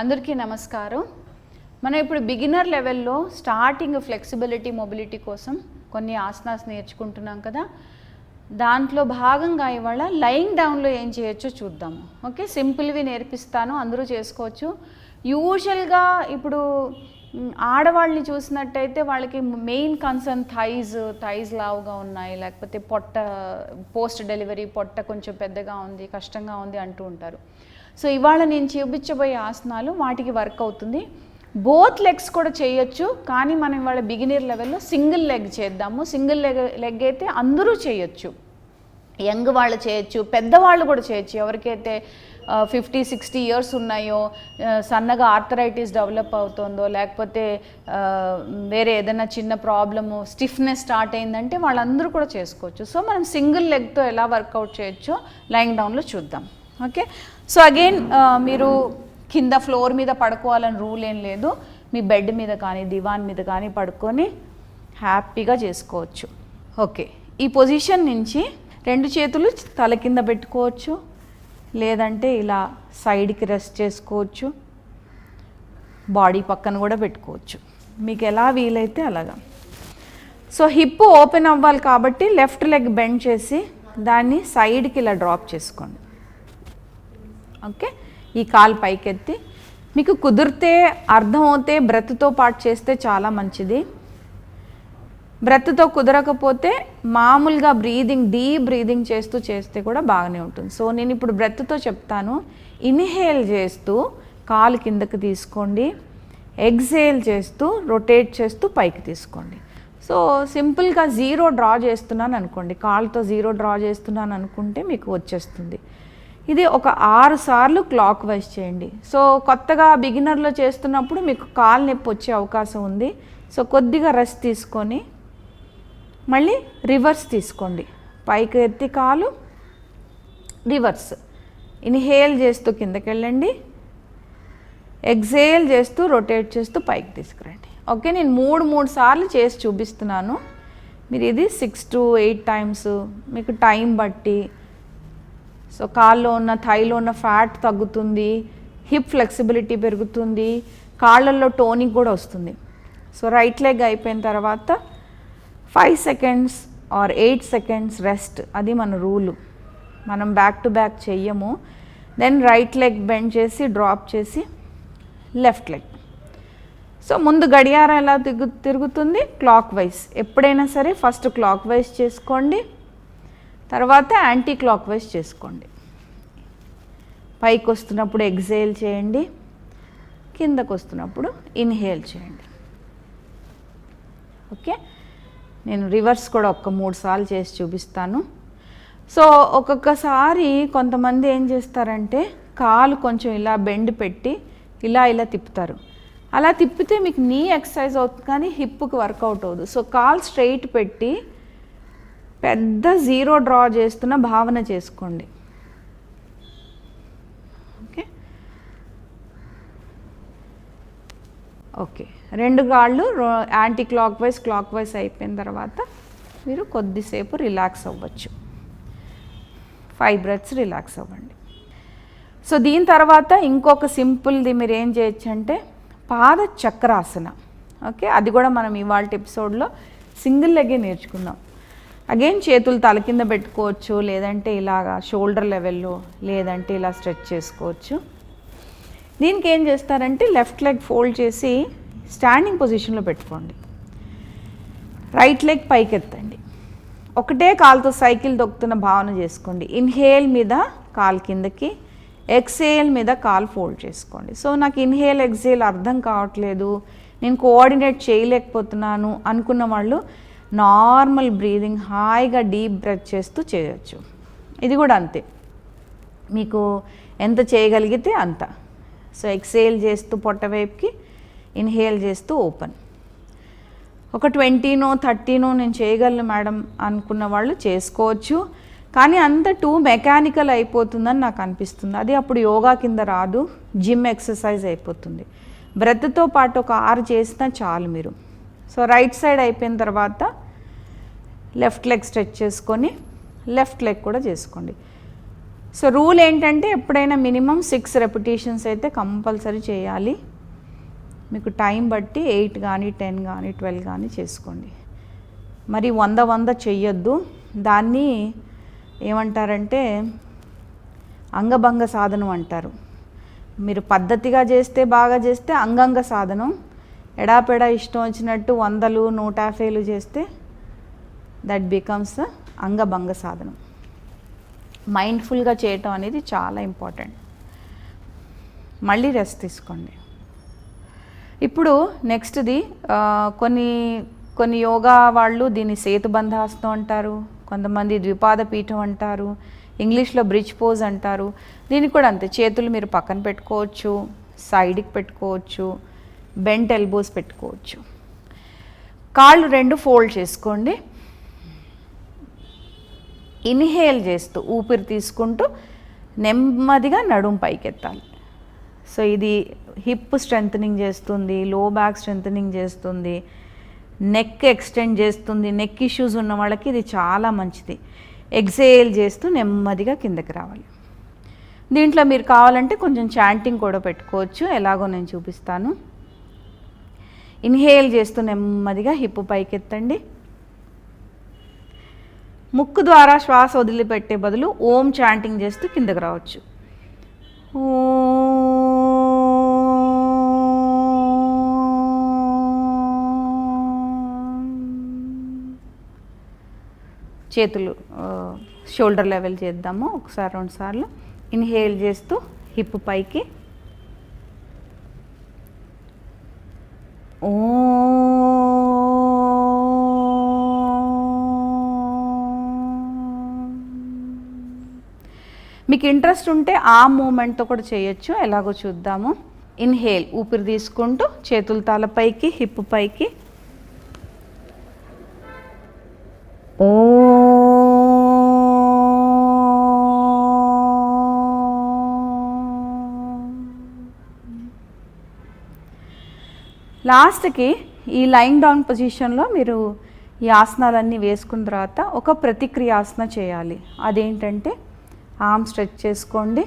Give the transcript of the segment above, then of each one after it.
అందరికీ నమస్కారం. మనం ఇప్పుడు బిగినర్ లెవెల్లో స్టార్టింగ్ ఫ్లెక్సిబిలిటీ మొబిలిటీ కోసం కొన్ని ఆసనాస్ నేర్చుకుంటున్నాం కదా. దాంట్లో భాగంగా ఇవాళ లయింగ్ డౌన్లో ఏం చేయొచ్చో చూద్దాము ఓకే? సింపుల్వి నేర్పిస్తాను అందరూ చేసుకోవచ్చు. యూజువల్గా ఇప్పుడు ఆడవాళ్ళని చూసినట్టయితే వాళ్ళకి మెయిన్ కన్సర్న్ థైజ్ థైజ్ లావుగా ఉన్నాయి. లేకపోతే పొట్ట పోస్ట్ డెలివరీ పొట్ట కొంచెం పెద్దగా ఉంది కష్టంగా ఉంది అంటూ ఉంటారు. సో ఇవాళ నేను చూపించబోయే ఆసనాలు వాటికి వర్క్ అవుతుంది. బోత్ లెగ్స్ కూడా చేయొచ్చు కానీ మనం ఇవాళ బిగినర్ లెవెల్లో సింగిల్ లెగ్ చేద్దాము. సింగిల్ లెగ్ లెగ్ అయితే అందరూ చేయొచ్చు. యంగ్ వాళ్ళు చేయొచ్చు పెద్దవాళ్ళు కూడా చేయొచ్చు. ఎవరికైతే ఫిఫ్టీ సిక్స్టీ ఇయర్స్ ఉన్నాయో సన్నగా ఆర్థరైటిస్ డెవలప్ అవుతుందో లేకపోతే వేరే ఏదైనా చిన్న ప్రాబ్లము స్టిఫ్నెస్ స్టార్ట్ అయిందంటే వాళ్ళందరూ కూడా చేసుకోవచ్చు. సో మనం సింగిల్ లెగ్తో ఎలా వర్కౌట్ చేయొచ్చో లైంగ్ డౌన్లో చూద్దాం. ఓకే సో అగైన్ uh, మీరు కింద ఫ్లోర్ మీద పడుకోవాలని రూల్ ఏం లేదు. మీ బెడ్ మీద కానీ దివాన్ మీద కానీ పడుకొని హ్యాపీగా చేసుకోవచ్చు. ఓకే ఈ పొజిషన్ నుంచి రెండు చేతులు తల కింద పెట్టుకోవచ్చు. లేదంటే ఇలా సైడ్కి రెస్ట్ చేసుకోవచ్చు. బాడీ పక్కన కూడా పెట్టుకోవచ్చు. మీకు ఎలా వీలైతే అలాగా. సో హిప్ ఓపెన్ అవ్వాలి కాబట్టి లెఫ్ట్ లెగ్ బెండ్ చేసి దాన్ని సైడ్కి ఇలా డ్రాప్ చేసుకోండి. ఓకే? ఈ కాలు పైకెత్తి. మీకు కుదిరితే అర్థమవుతే బ్రెత్తో పాటు చేస్తే చాలా మంచిది. బ్రత్తో కుదరకపోతే మామూలుగా బ్రీదింగ్ డీప్ బ్రీదింగ్ చేస్తూ చేస్తే కూడా బాగానే ఉంటుంది. సో నేను ఇప్పుడు బ్రత్తో చెప్తాను. ఇన్హేల్ చేస్తూ కాలు కిందకి తీసుకోండి. ఎగ్జేల్ చేస్తూ రొటేట్ చేస్తూ పైకి తీసుకోండి. సో సింపుల్గా జీరో డ్రా చేస్తున్నాను అనుకోండి. కాలుతో జీరో డ్రా చేస్తున్నాను అనుకుంటే మీకు వచ్చేస్తుంది. ఇది ఒక ఆరు సార్లు క్లాక్ వైజ్ చేయండి. సో కొత్తగా బిగినర్లో చేస్తున్నప్పుడు మీకు కాలు నొప్పి వచ్చే అవకాశం ఉంది. సో కొద్దిగా రెస్ట్ తీసుకొని మళ్ళీ రివర్స్ తీసుకోండి. పైకి ఎత్తి కాలు రివర్స్ ఇన్హేల్ చేస్తూ కిందకి వెళ్ళండి ఎగ్జేల్ చేస్తూ రొటేట్ చేస్తూ పైకి తీసుకురండి. ఓకే నేను మూడు మూడు సార్లు చేసి చూపిస్తున్నాను. మీరు ఇది సిక్స్ టు ఎయిట్ టైమ్స్ మీకు టైం బట్టి సో కాల్లో ఉన్న థైలో ఉన్న ఫ్యాట్ తగ్గుతుంది హిప్ ఫ్లెక్సిబిలిటీ పెరుగుతుంది కాళ్ళల్లో టోనింగ్ కూడా వస్తుంది. సో రైట్ లెగ్ అయిపోయిన తర్వాత five seconds or eight seconds rest అది మన రూలు. మనం బ్యాక్ టు బ్యాక్ చెయ్యము. దెన్ రైట్ లెగ్ బెండ్ చేసి డ్రాప్ చేసి లెఫ్ట్ లెగ్. సో ముందు గడియారం ఎలా తిరుగు తిరుగుతుంది? క్లాక్ వైజ్ ఎప్పుడైనా సరే ఫస్ట్ క్లాక్ వైజ్ చేసుకోండి. తర్వాత యాంటీ క్లాక్ వైజ్ చేసుకోండి. పైకి వస్తున్నప్పుడు ఎగ్జేల్ చేయండి. కిందకు వస్తున్నప్పుడు ఇన్హేల్ చేయండి. ఓకే? నేను రివర్స్ కూడా ఒక్క మూడు సార్లు చేసి చూపిస్తాను. సో ఒక్కొక్కసారి కొంతమంది ఏం చేస్తారంటే కాలు కొంచెం ఇలా బెండ్ పెట్టి ఇలా ఇలా తిప్పుతారు. అలా తిప్పితే మీకు నీ ఎక్సర్సైజ్ అవుతుంది కానీ హిప్కి వర్కౌట్ అవ్వదు. సో కాల్ స్ట్రైట్ పెట్టి పెద్ద జీరో డ్రా చేస్తున్న భావన చేసుకోండి. ఓకే? ఓకే. రెండు కాళ్ళు రో- anticlockwise clockwise అయిపోయిన తర్వాత మీరు కొద్దిసేపు రిలాక్స్ అవ్వచ్చు. ఫైవ్ బ్రెత్స్ రిలాక్స్ అవ్వండి. సో దీని తర్వాత ఇంకొక సింపుల్ది మీరు ఏం చేయొచ్చు అంటే పాద చక్రాసన ఓకే? అది కూడా మనం ఇవాళ ఎపిసోడ్లో సింగిల్ లెగ్గే నేర్చుకుందాం అగైన్ చేతులు తల కింద పెట్టుకోవచ్చు లేదంటే ఇలాగా షోల్డర్ లెవెల్లో లేదంటే ఇలా స్ట్రెచ్ చేసుకోవచ్చు. దీనికి ఏం చేస్తారంటే లెఫ్ట్ లెగ్ ఫోల్డ్ చేసి స్టాండింగ్ పొజిషన్లో పెట్టుకోండి. రైట్ లెగ్ పైకి ఎత్తండి. ఒకటే కాలుతో సైకిల్ దొక్కుతున్న భావన చేసుకోండి. ఇన్హేల్ మీద కాలు కిందకి ఎక్సేల్ మీద కాల్ ఫోల్డ్ చేసుకోండి. సో నాకు ఇన్హేల్ ఎక్సేల్ అర్థం కావట్లేదు. నేను కోఆర్డినేట్ చేయలేకపోతున్నాను అనుకున్న వాళ్ళు నార్మల్ బ్రీదింగ్ హాయిగా డీప్ బ్రెత్ చేస్తూ చేయొచ్చు. ఇది కూడా అంతే. మీకు ఎంత చేయగలిగితే అంత. సో ఎక్సేల్ చేస్తూ పొట్ట వైపుకి ఇన్హేల్ చేస్తూ ఓపెన్. ఒక ట్వంటీనో థర్టీనో నేను చేయగలను మేడం అనుకున్న వాళ్ళు చేసుకోవచ్చు. కానీ అంత టూ మెకానికల్ అయిపోతుందని నాకు అనిపిస్తుంది. అది అప్పుడు యోగా కింద రాదు. జిమ్ ఎక్సర్సైజ్ అయిపోతుంది. బ్రెత్తో పాటు ఒక ఆరు చేసినా చాలు మీరు. సో రైట్ సైడ్ అయిపోయిన తర్వాత లెఫ్ట్ లెగ్ స్ట్రెచ్ చేసుకొని లెఫ్ట్ లెగ్ కూడా చేసుకోండి. సో రూల్ ఏంటంటే ఎప్పుడైనా మినిమం సిక్స్ రెపిటేషన్స్ అయితే కంపల్సరీ చేయాలి. మీకు టైం బట్టి ఎయిట్ కానీ టెన్ కానీ ట్వెల్వ్ కానీ చేసుకోండి. మరి వంద వంద చెయ్యొద్దు. దాన్ని ఏమంటారంటే అంగభంగ సాధనం అంటారు. మీరు పద్ధతిగా చేస్తే బాగా చేస్తే అంగంగ సాధనం ఎడాపెడా ఇష్టం వచ్చినట్టు వందలు నూట యాభైలు చేస్తే దట్ బికమ్స్ అంగభంగ సాధనం. మైండ్ఫుల్గా చేయటం అనేది చాలా ఇంపార్టెంట్ మళ్ళీ రెస్ట్ తీసుకోండి. ఇప్పుడు నెక్స్ట్ది కొన్ని కొన్ని యోగా వాళ్ళు దీన్ని సేతుబంధాస్తం అంటారు కొంతమంది ద్విపాద పీఠం అంటారు ఇంగ్లీష్లో బ్రిడ్జ్ పోజ్ అంటారు. దీనికి కూడా అంతే చేతులు మీరు పక్కన పెట్టుకోవచ్చు సైడ్కి పెట్టుకోవచ్చు బెంట్ ఎల్బోస్ పెట్టుకోవచ్చు. కాళ్ళు రెండు ఫోల్డ్ చేసుకోండి. ఇన్హేల్ చేస్తూ ఊపిరి తీసుకుంటూ నెమ్మదిగా నడుం పైకెత్తాలి. సో ఇది హిప్ స్ట్రెంథనింగ్ చేస్తుంది లో బ్యాక్ స్ట్రెంథనింగ్ చేస్తుంది నెక్ ఎక్స్టెండ్ చేస్తుంది నెక్ ఇష్యూస్ ఉన్న వాళ్ళకి ఇది చాలా మంచిది. ఎగ్జేల్ చేస్తూ నెమ్మదిగా కిందకి రావాలి. దీంట్లో మీరు కావాలంటే కొంచెం చాంటింగ్ కూడా పెట్టుకోవచ్చు. ఎలాగో నేను చూపిస్తాను. ఇన్హేల్ చేస్తూ నెమ్మదిగా హిప్ పైకెత్తండి. ముక్కు ద్వారా శ్వాస వదిలిపెట్టే బదులు ఓం చాంటింగ్ చేస్తూ కిందకు రావచ్చు. చేతులు షోల్డర్ లెవెల్ చేద్దాము. ఒకసారి రెండు సార్లు. ఇన్హేల్ చేస్తూ హిప్ పైకి ఓ. మీకు ఇంట్రెస్ట్ ఉంటే ఆ మూమెంట్తో కూడా చేయొచ్చు. ఎలాగో చూద్దాము. ఇన్హేల్ ఊపిరి తీసుకుంటూ చేతుల తలపైకి హిప్ పైకి. లాస్ట్కి ఈ లైన్ డౌన్ పొజిషన్లో మీరు ఈ ఆసనాలన్నీ వేసుకున్న తర్వాత ఒక ప్రతిక్రియాసన చేయాలి. అదేంటంటే ఆర్మ్ స్ట్రెచ్ చేసుకోండి.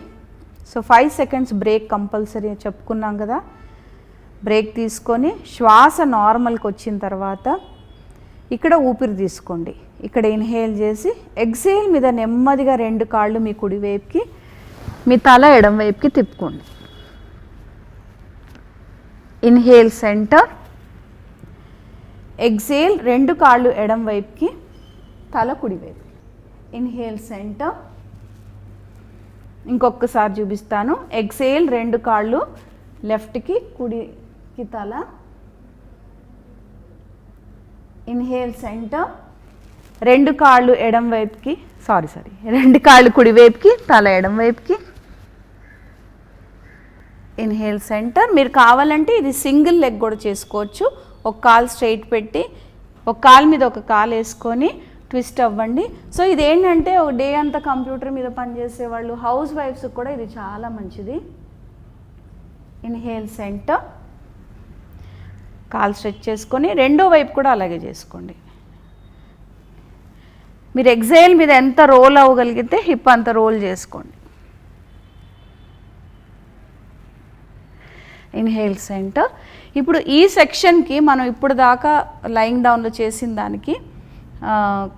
So five seconds break compulsory చెప్పుకున్నాం కదా. బ్రేక్ తీసుకొని శ్వాస నార్మల్కి వచ్చిన తర్వాత ఇక్కడ ఊపిరి తీసుకోండి. ఇక్కడ ఇన్హేల్ చేసి ఎగ్జేల్ మీద నెమ్మదిగా రెండు కాళ్ళు మీ కుడివైపుకి మీ తల ఎడం వైపుకి తిప్పుకోండి. ఇన్హేల్ సెంటర్ ఎగ్జేల్ రెండు కాళ్ళు ఎడం వైపుకి తల కుడి వైపు ఇన్హేల్ సెంటర్ ఇంకొకసారి చూపిస్తాను. ఎగ్జేల్ రెండు కాళ్ళు లెఫ్ట్కి కుడికి తల. ఇన్హేల్ సెంటర్ రెండు కాళ్ళు ఎడం వైపుకి సారీ సారీ రెండు కాళ్ళు కుడివైపుకి తల ఎడం వైపుకి ఇన్హేల్ సెంటర్. మీరు కావాలంటే ఇది సింగిల్ లెగ్ కూడా చేసుకోవచ్చు. ఒక కాల్ స్ట్రైట్ పెట్టి ఒక కాల్ మీద ఒక కాలు వేసుకొని ట్విస్ట్ అవ్వండి. సో ఇది ఏంటంటే ఒక డే అంతా కంప్యూటర్ మీద పనిచేసే వాళ్ళు హౌస్ వైఫ్స్ కూడా ఇది చాలా మంచిది. Inhale centre. కాల్ స్ట్రెచ్ చేసుకొని రెండో వైపు కూడా అలాగే చేసుకోండి. మీరు ఎగ్జైల్ మీద ఎంత రోల్ అవ్వగలిగితే హిప్ అంత రోల్ చేసుకోండి. Inhale centre. ఇప్పుడు ఈ సెక్షన్కి మనం ఇప్పుడు దాకా లైంగ్ డౌన్లో చేసిన దానికి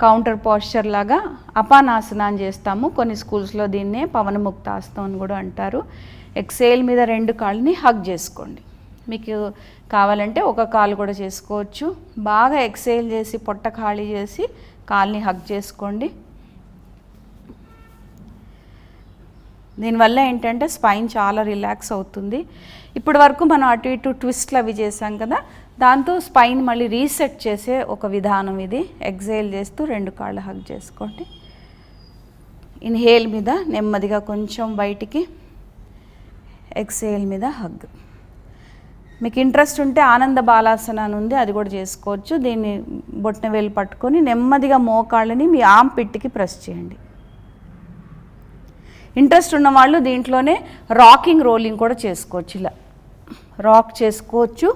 కౌంటర్ పాస్చర్ లాగా అపానాసనాన్ని చేస్తాము. కొన్ని స్కూల్స్లో దీన్నే పవనముక్తాసనం అని కూడా అంటారు. ఎక్సేల్ మీద రెండు కాళ్ళని హగ్ చేసుకోండి. మీకు కావాలంటే ఒక కాలు కూడా చేసుకోవచ్చు. బాగా ఎక్సేల్ చేసి పొట్ట ఖాళీ చేసి కాల్ని హగ్ చేసుకోండి. దీనివల్ల ఏంటంటే స్పైన్ చాలా రిలాక్స్ అవుతుంది. ఇప్పటి వరకు మనం అటు ఇటు ట్విస్ట్లు అవి చేసాం కదా దాంతో స్పైన్ మళ్ళీ రీసెట్ చేసే ఒక విధానం ఇది. ఎగ్జైల్ చేస్తూ రెండు కాళ్ళు హగ్ చేసుకోండి. ఇన్హేల్ మీద నెమ్మదిగా కొంచెం బయటికి ఎక్సేల్ మీద హగ్ మీకు ఇంట్రెస్ట్ ఉంటే ఆనంద బాలాసన అని ఉంది అది కూడా చేసుకోవచ్చు. దీన్ని బొట్టిన వేలు పట్టుకొని నెమ్మదిగా మోకాళ్ళని మీ ఆమ్ పిట్టికి ప్రెస్ చేయండి. ఇంట్రెస్ట్ ఉన్న వాళ్ళు దీంట్లోనే రాకింగ్ రోలింగ్ కూడా చేసుకోవచ్చు ఇలా. రాక్ చేసుకోవచ్చు.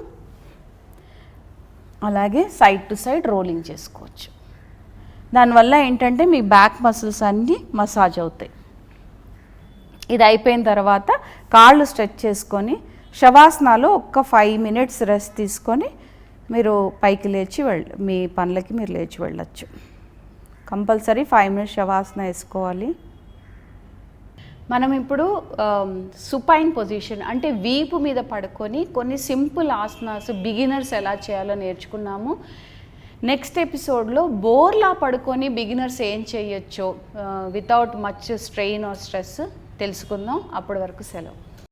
అలాగే సైడ్ టు సైడ్ రోలింగ్ చేసుకోవచ్చు. దానివల్ల ఏంటంటే మీ బ్యాక్ మసిల్స్ అన్నీ మసాజ్ అవుతాయి. ఇది అయిపోయిన తర్వాత కాళ్ళు స్ట్రెచ్ చేసుకొని శవాసనాలో ఒక్క ఫైవ్ మినిట్స్ రెస్ట్ తీసుకొని మీరు పైకి లేచి వెళ్ళ మీ పనులకి మీరు లేచి వెళ్ళచ్చు. కంపల్సరీ ఫైవ్ మినిట్స్ శవాసన వేసుకోవాలి. మనం ఇప్పుడు సుపైన్ పొజిషన్ అంటే వీపు మీద పడుకొని కొన్ని సింపుల్ ఆసనాస్ బిగినర్స్ ఎలా చేయాలో నేర్చుకున్నాము. నెక్స్ట్ ఎపిసోడ్లో బోర్లా పడుకొని బిగినర్స్ ఏం చేయొచ్చో without much strain or stress తెలుసుకుందాం. అప్పటి వరకు సెలవు.